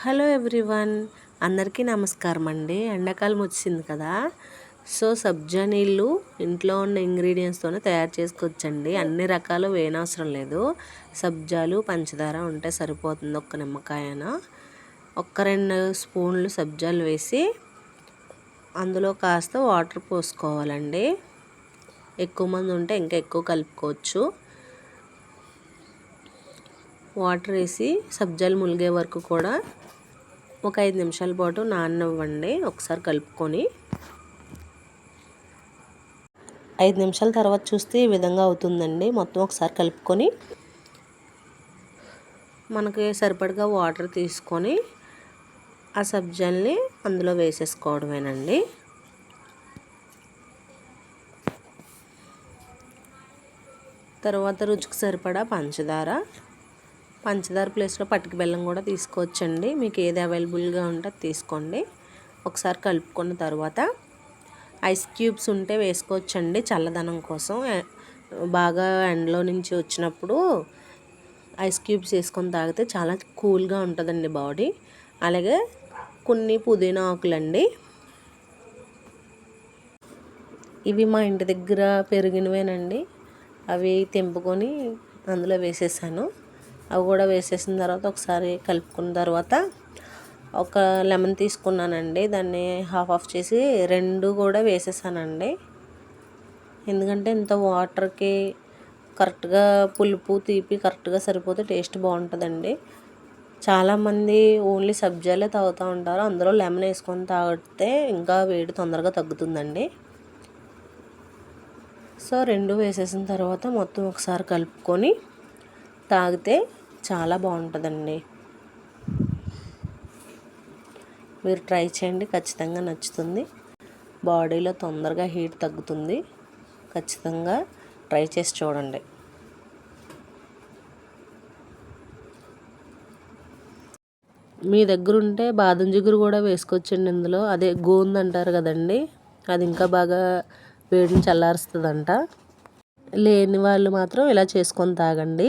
Hello everyone అందరికీ నమస్కారం అండి. ఎండాకాలం వచ్చింది కదా. సో సబ్జా నీళ్ళు ఇంట్లో ఉన్న ఇంగ్రీడియంట్స్తోనే తయారు చేసుకోవచ్చండి అన్ని రకాలు వేయనవసరం లేదు. సబ్జాలు పంచదార ఉంటే సరిపోతుంది ఒక్క నిమ్మకాయన. ఒక్క రెండు స్పూన్లు సబ్జాలు వేసి అందులో కాస్త వాటర్ పోసుకోవాలండి. ఎక్కువ మంది ఉంటే ఇంకా ఎక్కువ కలుపుకోవచ్చు. వాటర్ వేసి సబ్జాలు ములిగే వరకు కూడా ఒక ఐదు నిమిషాల పాటు నాననివ్వండి ఒకసారి కలుపుకొని. ఐదు నిమిషాల తర్వాత చూస్తే ఈ విధంగా అవుతుందండి. మొత్తం ఒకసారి కలుపుకొని మనకి సరిపడగా వాటర్ తీసుకొని ఆ సబ్జాల్ని అందులో వేసేసుకోవడమేనండి. తర్వాత రుచికి సరిపడా పంచదార. పంచదార ప్లేస్లో పట్టుకు బెల్లం కూడా తీసుకోవచ్చండి. మీకు ఏది అవైలబుల్గా ఉంటే తీసుకోండి. ఒకసారి కలుపుకున్న తర్వాత ఐస్ క్యూబ్స్ ఉంటే వేసుకోవచ్చండి చల్లదనం కోసం. బాగా ఎండలో నుంచి వచ్చినప్పుడు ఐస్ క్యూబ్స్ వేసుకొని తాగితే చాలా కూల్గా ఉంటుందండి బాడీ. అలాగే కొన్ని పుదీనా ఆకులండి. ఇవి మా ఇంటి దగ్గర పెరిగినవేనండి. అవి తెంపుకొని అందులో వేసేసాను. అవి కూడా వేసేసిన తర్వాత ఒకసారి కలుపుకున్న తర్వాత ఒక లెమన్ తీసుకున్నానండి. దాన్ని హాఫ్ ఆఫ్ చేసి రెండు కూడా వేసేసానండి. ఎందుకంటే ఇంత వాటర్కి కరెక్ట్గా పులుపు తీపి కరెక్ట్గా సరిపోతే టేస్ట్ బాగుంటుందండి. చాలామంది ఓన్లీ సబ్జాలే తాగుతూ ఉంటారు. అందులో లెమన్ వేసుకొని తాగితే ఇంకా వేడి తొందరగా తగ్గుతుందండి. సో రెండు వేసేసిన తర్వాత మొత్తం ఒకసారి కలుపుకొని తాగితే చాలా బాగుంటుందండి. మీరు ట్రై చేయండి ఖచ్చితంగా నచ్చుతుంది. బాడీలో తొందరగా హీట్ తగ్గుతుంది. ఖచ్చితంగా ట్రై చేసి చూడండి. మీ దగ్గర ఉంటే బాదం జిగురు కూడా వేసుకోవచ్చండి ఇందులో. అదే గోంది అంటారు కదండి అది ఇంకా బాగా వేడిని చల్లారుస్తుందంట. లేని వాళ్ళు మాత్రం ఇలా చేసుకొని తాగండి.